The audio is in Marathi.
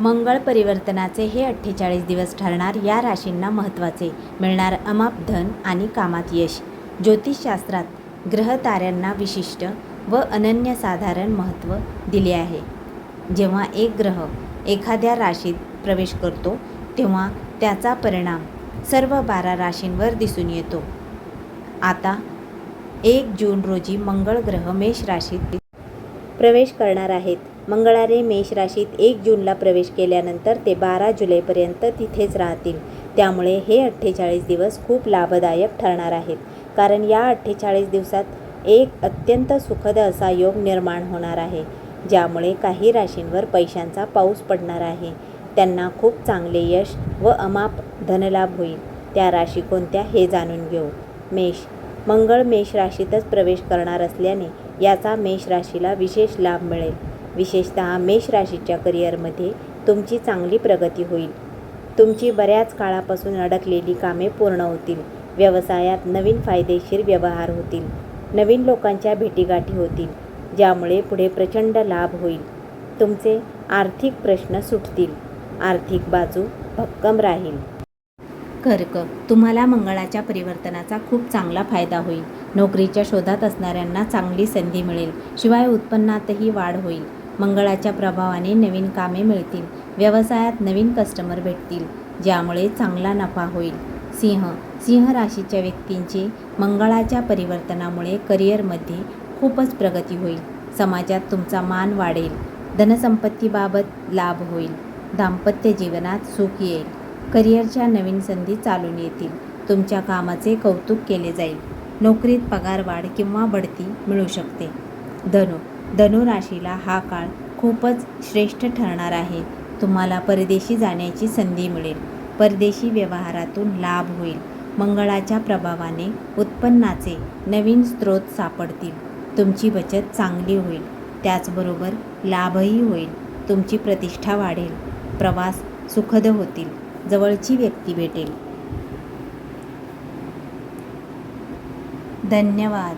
मंगळ परिवर्तनाचे हे अठ्ठेचाळीस दिवस ठरणार या राशींना महत्त्वाचे. मिळणार अमाप धन आणि कामात यश. ज्योतिषशास्त्रात ग्रहताऱ्यांना विशिष्ट व अनन्यसाधारण महत्त्व दिले आहे. जेव्हा एक ग्रह एखाद्या राशीत प्रवेश करतो तेव्हा त्याचा परिणाम सर्व बारा राशींवर दिसून येतो. आता एक जून रोजी मंगळ ग्रह मेष राशीत प्रवेश करणार आहेत. मंगळारे मेष राशीत एक जूनला प्रवेश केल्यानंतर ते बारा जुलैपर्यंत तिथेच राहतील. त्यामुळे हे अठ्ठेचाळीस दिवस खूप लाभदायक ठरणार आहेत. कारण या अठ्ठेचाळीस दिवसात एक अत्यंत सुखद असा योग निर्माण होणार आहे ज्यामुळे काही राशींवर पैशांचा पाऊस पडणार आहे. त्यांना खूप चांगले यश व अमाप धनलाभ होईल. त्या राशी कोणत्या हे जाणून घेऊ. मेष मंगळ मेष राशीतच प्रवेश करणार असल्याने याचा मेष राशीला विशेष लाभ मिळेल. विशेषतः मेष राशीच्या करिअरमध्ये तुमची चांगली प्रगती होईल. तुमची बऱ्याच काळापासून अडकलेली कामे पूर्ण होतील. व्यवसायात नवीन फायदेशीर व्यवहार होतील. नवीन लोकांच्या भेटीगाठी होतील ज्यामुळे पुढे प्रचंड लाभ होईल. तुमचे आर्थिक प्रश्न सुटतील. आर्थिक बाजू भक्कम राहील. कर्क तुम्हाला मंगळाच्या परिवर्तनाचा खूप चांगला फायदा होईल. नोकरीच्या शोधात असणाऱ्यांना चांगली संधी मिळेल. शिवाय उत्पन्नातही वाढ होईल. मंगळाच्या प्रभावाने नवीन कामे मिळतील. व्यवसायात नवीन कस्टमर भेटतील ज्यामुळे चांगला नफा होईल. सिंह सिंह राशीच्या व्यक्तींची मंगळाच्या परिवर्तनामुळे करिअरमध्ये खूपच प्रगती होईल. समाजात तुमचा मान वाढेल. धनसंपत्तीबाबत लाभ होईल. दाम्पत्य जीवनात सुख येईल. करिअरच्या नवीन संधी चालून येतील. तुमच्या कामाचे कौतुक केले जाईल. नोकरीत पगारवाढ किंवा बढती मिळू शकते. धनु धनु राशीला हा काळ खूपच श्रेष्ठ ठरणार आहे. तुम्हाला परदेशी जाण्याची संधी मिळेल. परदेशी व्यवहारातून लाभ होईल. मंगळाच्या प्रभावाने उत्पन्नाचे नवीन स्रोत सापडतील. तुमची बचत चांगली होईल. त्याचबरोबर लाभही होईल. तुमची प्रतिष्ठा वाढेल. प्रवास सुखद होतील. जवळची व्यक्ती भेटेल. धन्यवाद.